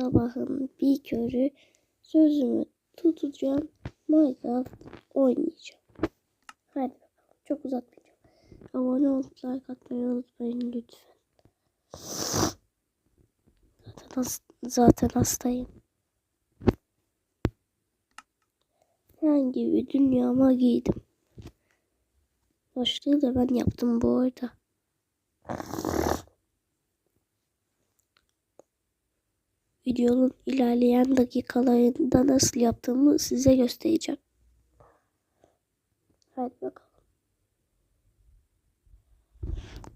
sabahın bir körü sözümü tutacağım. Minecraft oynayacağım. Hadi bakalım. Çok uzatmayacağım. Abone olup like atmayı unutmayın lütfen. Zaten, has- zaten hastayım. Herhangi bir dünyama giydim. Başlığı da ben yaptım bu arada. Videonun ilerleyen dakikalarında nasıl yaptığımı size göstereceğim. Hadi bakalım.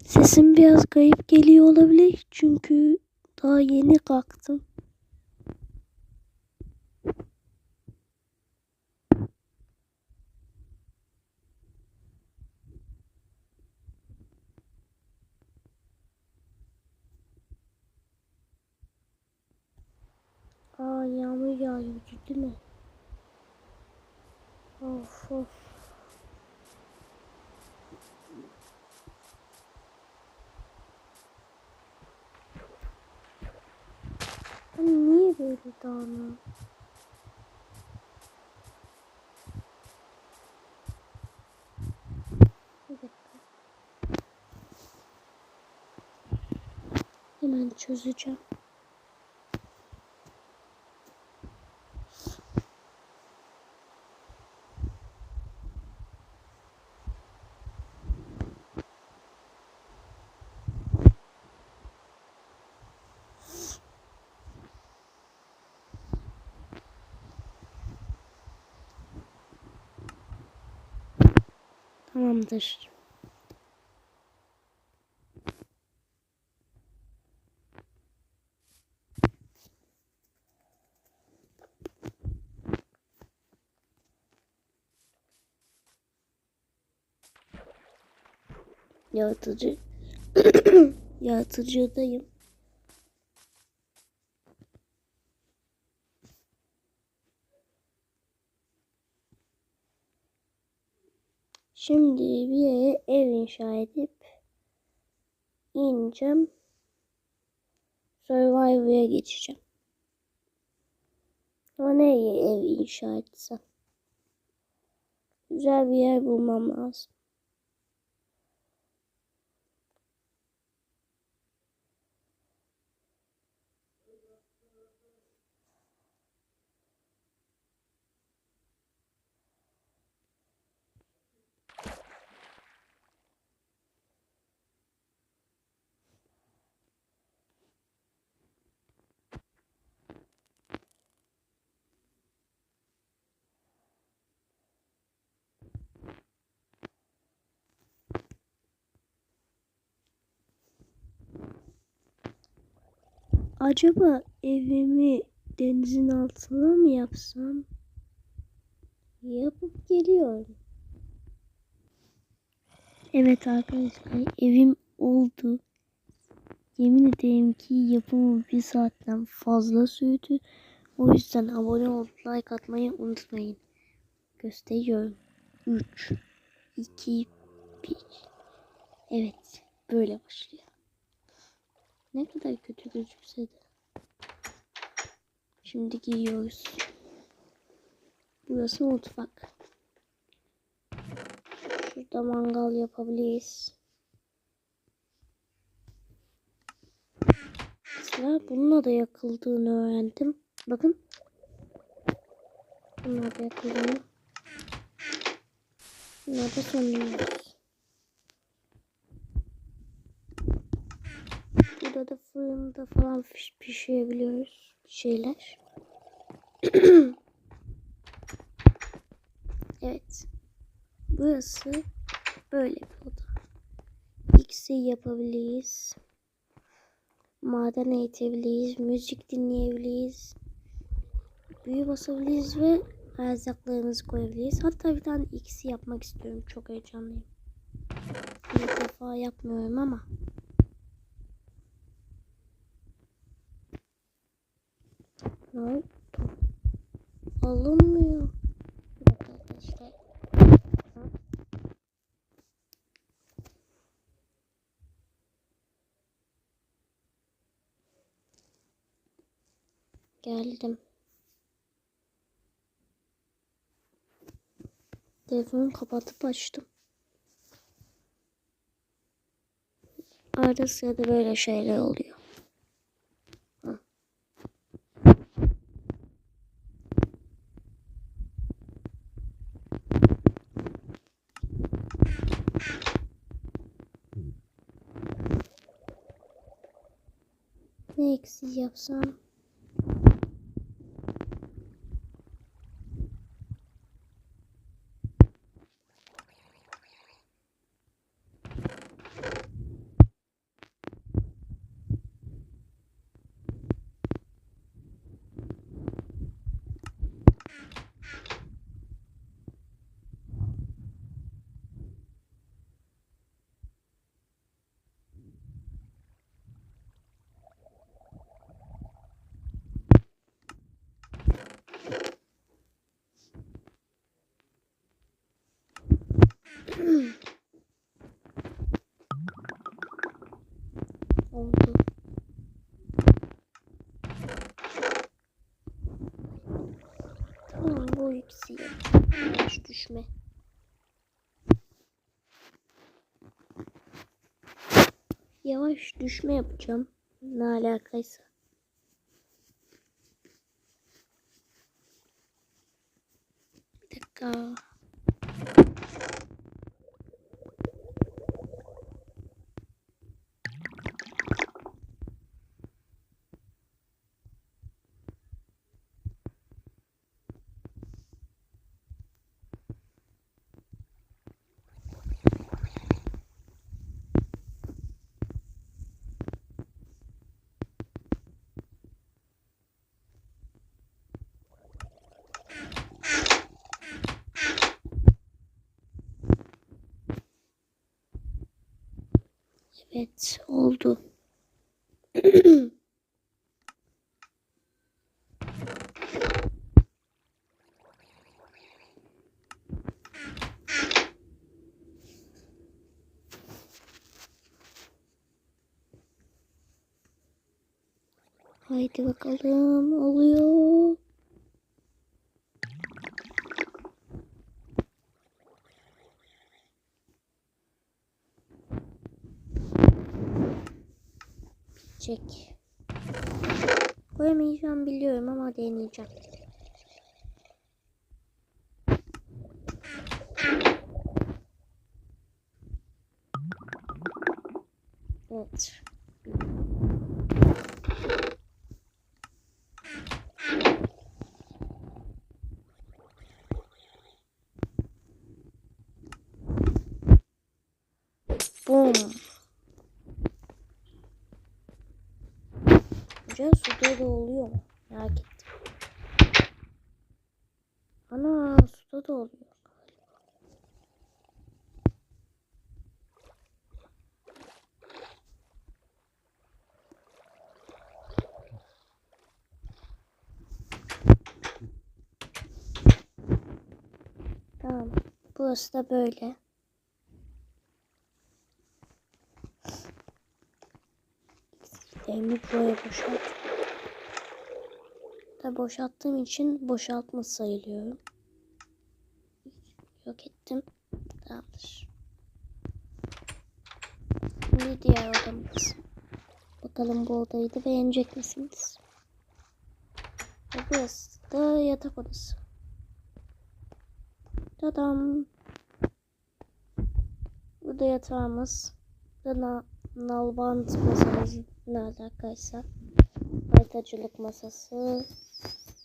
Sesim biraz garip geliyor olabilir çünkü daha yeni kalktım. Aa yağmur yağıyor ciddi mi? Of of. Ben niye böyle dakika. Hemen çözeceğim. Tamamdır. Yaratıcı yaratıcıdayım. Şimdi bir yere ev inşa edip ineceğim. Survivor'a geçeceğim. Ama nereye ev inşa etsem? Güzel bir yer bulmam lazım. Acaba evimi denizin altına mı yapsam? Yapıp geliyorum. Evet arkadaşlar evim oldu. Yemin ederim ki yapımı bir saatten fazla sürdü. O yüzden abone olup like atmayı unutmayın. Gösteriyorum. 3, 2, 1. Evet böyle başlıyor. Ne kadar kötü gözükse de. Şimdi giyiyoruz. Burası mutfak. Şurada mangal yapabiliriz. Mesela bununla da yakıldığını öğrendim. Bakın. Bununla da yakıldığını. Bunlar da söndürüyoruz. Burada da fırında falan piş- pişirebiliyoruz bir şeyler. evet. Burası böyle bir oda. X'i yapabiliriz. Maden eğitebiliriz. Müzik dinleyebiliriz. Büyü basabiliriz ve erzaklarımızı koyabiliriz. Hatta bir tane X'i yapmak istiyorum. Çok heyecanlıyım. İlk defa yapmıyorum ama. Lan alınmıyor. Arkadaşlar. Geldim. Telefonu kapatıp açtım. Arada sırada böyle şeyler oluyor. Ne eksik yapsam? Oldu. Tamam bu ikisi yavaş düşme. Yavaş düşme yapacağım. Ne alakaysa. Bir dakika. Evet oldu. Haydi bakalım oluyor. Çek. Koyamayacağım biliyorum ama deneyeceğim. Evet. Acaba suda da oluyor mu? Merak ettim. Ana suda da oluyor. Tamam. Burası da böyle. Eksiklerimi buraya boşalt. Boşalttığım için boşaltma sayılıyorum. Yok ettim. Tamamdır. Şimdi diğer odamız. Bakalım bu odayı da beğenecek misiniz? Ve burası da yatak odası. Tadam. Burada yatağımız. Burada na nalbant masamız ne alakaysa. Haritacılık masası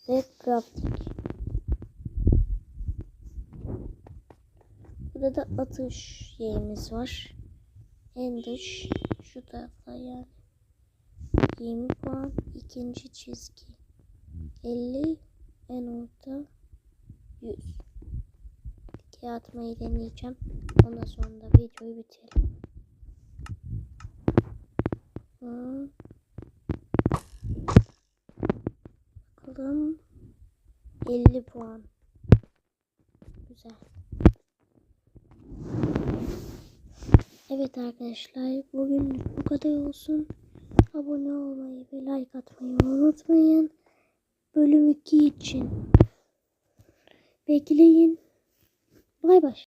ve grafik. Burada da atış yerimiz var. En dış şu tarafta yani. 20 puan ikinci çizgi. 50 en orta 100. Dikey atmayı deneyeceğim. Ondan sonra da videoyu bitirelim. Hı. Bakalım. 50 puan. Güzel. Evet arkadaşlar bugün bu kadar olsun. Abone olmayı ve like atmayı unutmayın. bölüm 2 için. Bekleyin. Bay bay.